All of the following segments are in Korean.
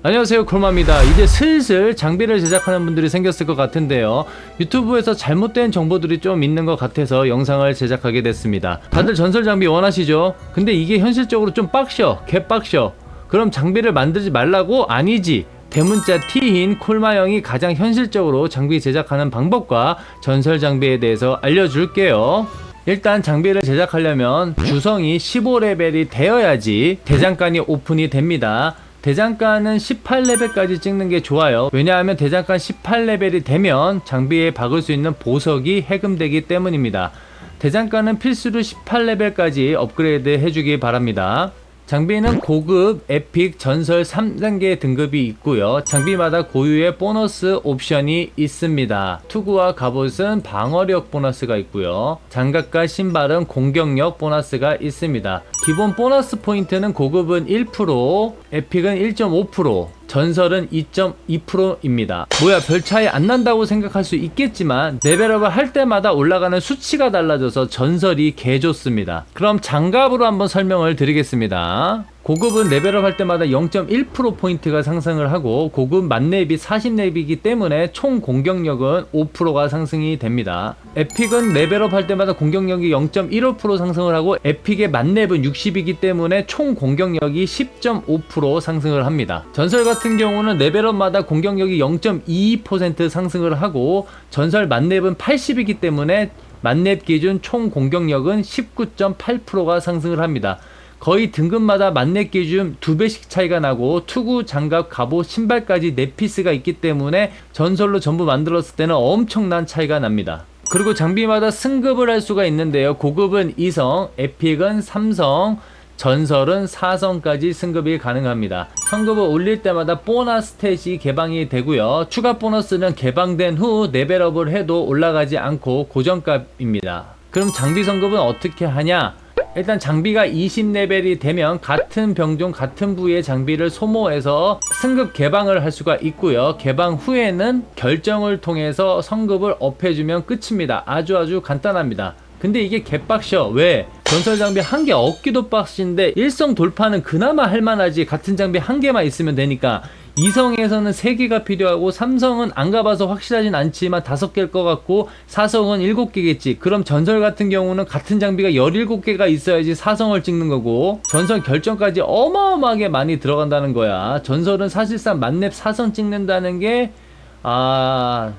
안녕하세요. 콜마입니다. 이제 슬슬 장비를 제작하는 분들이 생겼을 것 같은데요. 유튜브에서 잘못된 정보들이 좀 있는 것 같아서 영상을 제작하게 됐습니다. 다들 전설 장비 원하시죠? 근데 이게 현실적으로 좀 빡셔. 개빡셔. 그럼 장비를 만들지 말라고? 아니지. 대문자 T인 콜마형이 가장 현실적으로 장비 제작하는 방법과 전설 장비에 대해서 알려줄게요. 일단 장비를 제작하려면 주성이 15레벨이 되어야지 대장간이 오픈이 됩니다. 대장간은 18레벨까지 찍는 게 좋아요. 왜냐하면 대장간 18레벨이 되면 장비에 박을 수 있는 보석이 해금되기 때문입니다. 대장간은 필수로 18레벨까지 업그레이드 해주기 바랍니다. 장비는 고급, 에픽, 전설 3단계 등급이 있고요. 장비마다 고유의 보너스 옵션이 있습니다. 투구와 갑옷은 방어력 보너스가 있고요. 장갑과 신발은 공격력 보너스가 있습니다. 기본 보너스 포인트는 고급은 1%, 에픽은 1.5%, 전설은 2.2%입니다. 뭐야 별 차이 안 난다고 생각할 수 있겠지만 레벨업을 할 때마다 올라가는 수치가 달라져서 전설이 개 좋습니다. 그럼 장갑으로 한번 설명을 드리겠습니다. 고급은 레벨업 할 때마다 0.1% 포인트가 상승을 하고 고급 만렙이 40렙이기 때문에 총 공격력은 5%가 상승이 됩니다. 에픽은 레벨업 할 때마다 공격력이 0.15% 상승을 하고 에픽의 만렙은 60이기 때문에 총 공격력이 10.5% 상승을 합니다. 전설 같은 경우는 레벨업마다 공격력이 0.22% 상승을 하고 전설 만렙은 80이기 때문에 만렙 기준 총 공격력은 19.8%가 상승을 합니다. 거의 등급마다 만렙 기준 두 배씩 차이가 나고 투구, 장갑, 갑옷, 신발까지 네 피스가 있기 때문에 전설로 전부 만들었을 때는 엄청난 차이가 납니다. 그리고 장비마다 승급을 할 수가 있는데요. 고급은 2성, 에픽은 3성, 전설은 4성까지 승급이 가능합니다. 성급을 올릴 때마다 보너스 스탯이 개방이 되고요. 추가 보너스는 개방된 후 레벨업을 해도 올라가지 않고 고정값입니다. 그럼 장비 성급은 어떻게 하냐? 일단 장비가 20레벨이 되면 같은 병종 같은 부위의 장비를 소모해서 승급 개방을 할 수가 있고요. 개방 후에는 결정을 통해서 성급을 업해주면 끝입니다. 아주 아주 간단합니다. 근데 이게 개빡셔. 왜? 전설 장비 한 개 얻기도 빡신데 일성 돌파는 그나마 할만하지 같은 장비 한 개만 있으면 되니까 이성에서는 3개가 필요하고 삼성은 안 가봐서 확실하진 않지만 5개일 것 같고 사성은 7개겠지. 그럼 전설 같은 경우는 같은 장비가 17개가 있어야지 사성을 찍는 거고 전설 결정까지 어마어마하게 많이 들어간다는 거야. 전설은 사실상 만렙 사성 찍는다는 게 아...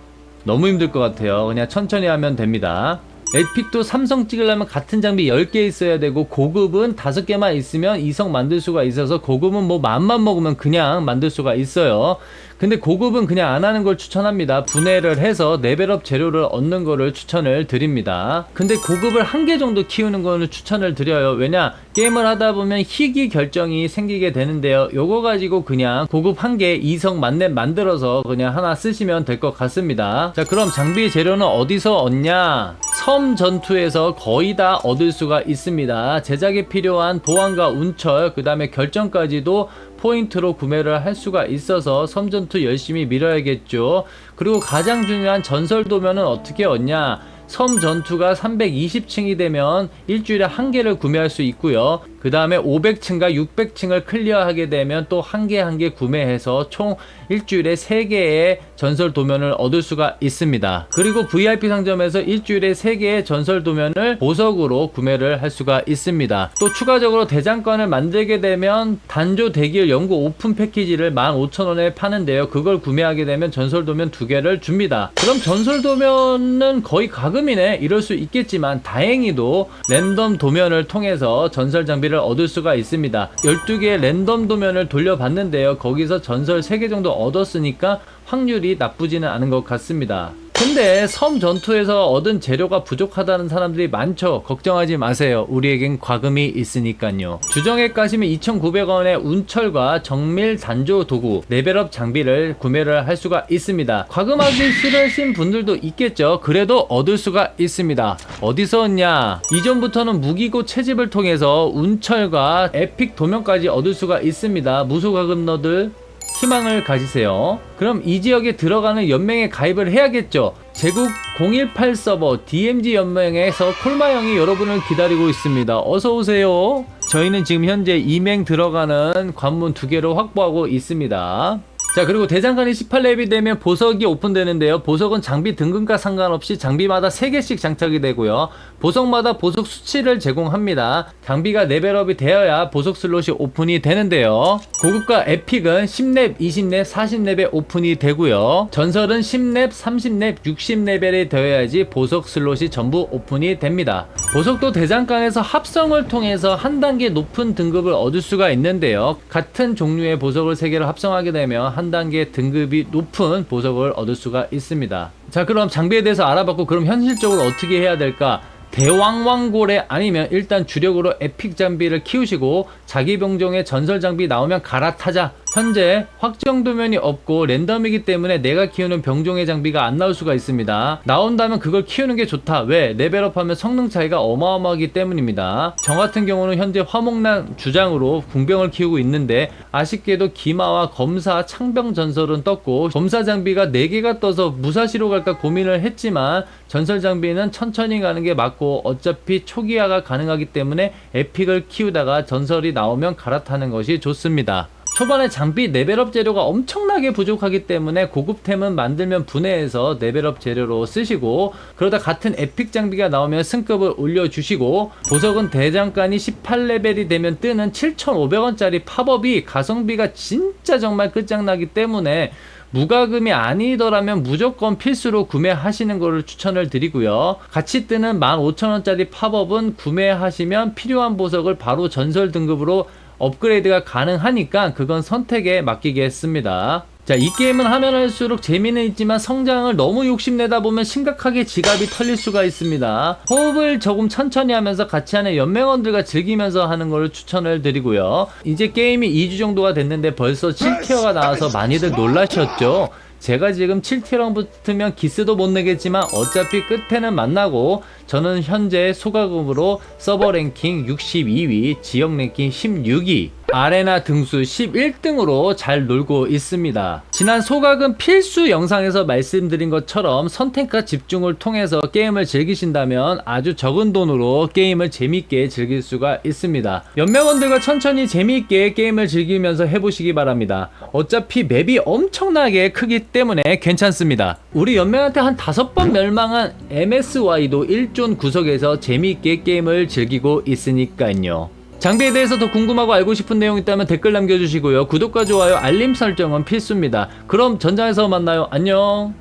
너무 힘들 것 같아요. 그냥 천천히 하면 됩니다 에픽도 삼성 찍으려면 같은 장비 10개 있어야 되고 고급은 5개만 있으면 이성 만들 수가 있어서 고급은 뭐 맘만 먹으면 그냥 만들 수가 있어요. 근데 고급은 그냥 안 하는 걸 추천합니다. 분해를 해서 레벨업 재료를 얻는 거를 추천을 드립니다. 근데 고급을 한 개 정도 키우는 거는 추천을 드려요. 왜냐? 게임을 하다 보면 희귀 결정이 생기게 되는데요. 요거 가지고 그냥 고급 한 개 이성 만렙 만들어서 그냥 하나 쓰시면 될 것 같습니다. 자, 그럼 장비 재료는 어디서 얻냐? 섬 전투에서 거의 다 얻을 수가 있습니다. 제작에 필요한 보안과 운철, 그 다음에 결정까지도 포인트로 구매를 할 수가 있어서 섬 전투 열심히 밀어야겠죠. 그리고 가장 중요한 전설 도면은 어떻게 얻냐? 섬 전투가 320층이 되면 일주일에 한 개를 구매할 수 있고요. 그 다음에 500층과 600층을 클리어하게 되면 또 한 개 한 개 구매해서 총 일주일에 3개의 전설 도면을 얻을 수가 있습니다. 그리고 VIP 상점에서 일주일에 3개의 전설 도면을 보석으로 구매를 할 수가 있습니다. 또 추가적으로 대장권을 만들게 되면 단조 대기열 연구 오픈 패키지를 15,000원에 파는데요. 그걸 구매하게 되면 전설 도면 두 개를 줍니다. 그럼 전설 도면은 거의 가금이네 이럴 수 있겠지만 다행히도 랜덤 도면을 통해서 전설 장비 를 얻을 수가 있습니다. 12개의 랜덤 도면을 돌려봤는데요. 거기서 전설 3개 정도 얻었으니까 확률이 나쁘지는 않은 것 같습니다. 근데 섬 전투에서 얻은 재료가 부족하다는 사람들이 많죠. 걱정하지 마세요. 우리에겐 과금이 있으니까요. 주정액 가시면 2,900원의 운철과 정밀 단조 도구, 레벨업 장비를 구매를 할 수가 있습니다. 과금하기 싫으신 분들도 있겠죠. 그래도 얻을 수가 있습니다. 어디서 얻냐? 이전부터는 무기고 채집을 통해서 운철과 에픽 도면까지 얻을 수가 있습니다. 무소과금러들 희망을 가지세요. 그럼 이 지역에 들어가는 연맹에 가입을 해야겠죠. 제국 018 서버 DMG 연맹에서 콜마 형이 여러분을 기다리고 있습니다. 어서 오세요. 저희는 지금 현재 이맹 들어가는 관문 두 개로 확보하고 있습니다. 자 그리고 대장간이 18렙이 되면 보석이 오픈되는데요. 보석은 장비 등급과 상관없이 장비마다 3개씩 장착이 되고요. 보석마다 보석 수치를 제공합니다. 장비가 레벨업이 되어야 보석 슬롯이 오픈이 되는데요. 고급과 에픽은 10렙, 20렙, 40렙에 오픈이 되고요. 전설은 10렙, 30렙, 60레벨이 되어야지 보석 슬롯이 전부 오픈이 됩니다 보석도 대장간에서 합성을 통해서 한 단계 높은 등급을 얻을 수가 있는데요 같은 종류의 보석을 3개를 합성하게 되면 한 단계 등급이 높은 보석을 얻을 수가 있습니다. 자, 그럼 장비에 대해서 알아봤고 그럼 현실적으로 어떻게 해야 될까? 대왕왕고래 아니면 일단 주력으로 에픽 장비를 키우시고 자기 병종의 전설 장비 나오면 갈아타자. 현재 확정 도면이 없고 랜덤이기 때문에 내가 키우는 병종의 장비가 안 나올 수가 있습니다. 나온다면 그걸 키우는 게 좋다. 왜? 레벨업하면 성능 차이가 어마어마하기 때문입니다. 저 같은 경우는 현재 화목난 주장으로 궁병을 키우고 있는데 아쉽게도 기마와 검사, 창병 전설은 떴고 검사 장비가 4개가 떠서 무사시로 갈까 고민을 했지만 전설 장비는 천천히 가는 게 맞고 어차피 초기화가 가능하기 때문에 에픽을 키우다가 전설이 나오면 갈아타는 것이 좋습니다. 초반에 장비 레벨업 재료가 엄청나게 부족하기 때문에 고급템은 만들면 분해해서 레벨업 재료로 쓰시고 그러다 같은 에픽 장비가 나오면 승급을 올려주시고 보석은 대장간이 18레벨이 되면 뜨는 7,500원짜리 팝업이 가성비가 진짜 정말 끝장나기 때문에 무과금이 아니더라면 무조건 필수로 구매하시는 것을 추천을 드리고요. 같이 뜨는 15,000원짜리 팝업은 구매하시면 필요한 보석을 바로 전설 등급으로 업그레이드가 가능하니까 그건 선택에 맡기겠습니다. 자, 이 게임은 하면 할수록 재미는 있지만 성장을 너무 욕심내다 보면 심각하게 지갑이 털릴 수가 있습니다. 호흡을 조금 천천히 하면서 같이 하는 연맹원들과 즐기면서 하는 걸 추천을 드리고요. 이제 게임이 2주 정도가 됐는데 벌써 7티어가 나와서 많이들 놀라셨죠? 제가 지금 7티어랑 붙으면 기스도 못 내겠지만 어차피 끝에는 만나고 저는 현재 소가금으로 서버 랭킹 62위, 지역 랭킹 16위, 아레나 등수 11등으로 잘 놀고 있습니다. 지난 소각은 필수 영상에서 말씀드린 것처럼 선택과 집중을 통해서 게임을 즐기신다면 아주 적은 돈으로 게임을 재밌게 즐길 수가 있습니다. 연명원들과 천천히 재미있게 게임을 즐기면서 해보시기 바랍니다. 어차피 맵이 엄청나게 크기 때문에 괜찮습니다. 우리 연맹한테 한 다섯 번 멸망한 MSY도 1존 구석에서 재미있게 게임을 즐기고 있으니까요. 장비에 대해서 더 궁금하고 알고 싶은 내용 있다면 댓글 남겨주시고요. 구독과 좋아요, 알림 설정은 필수입니다. 그럼 전장에서 만나요. 안녕.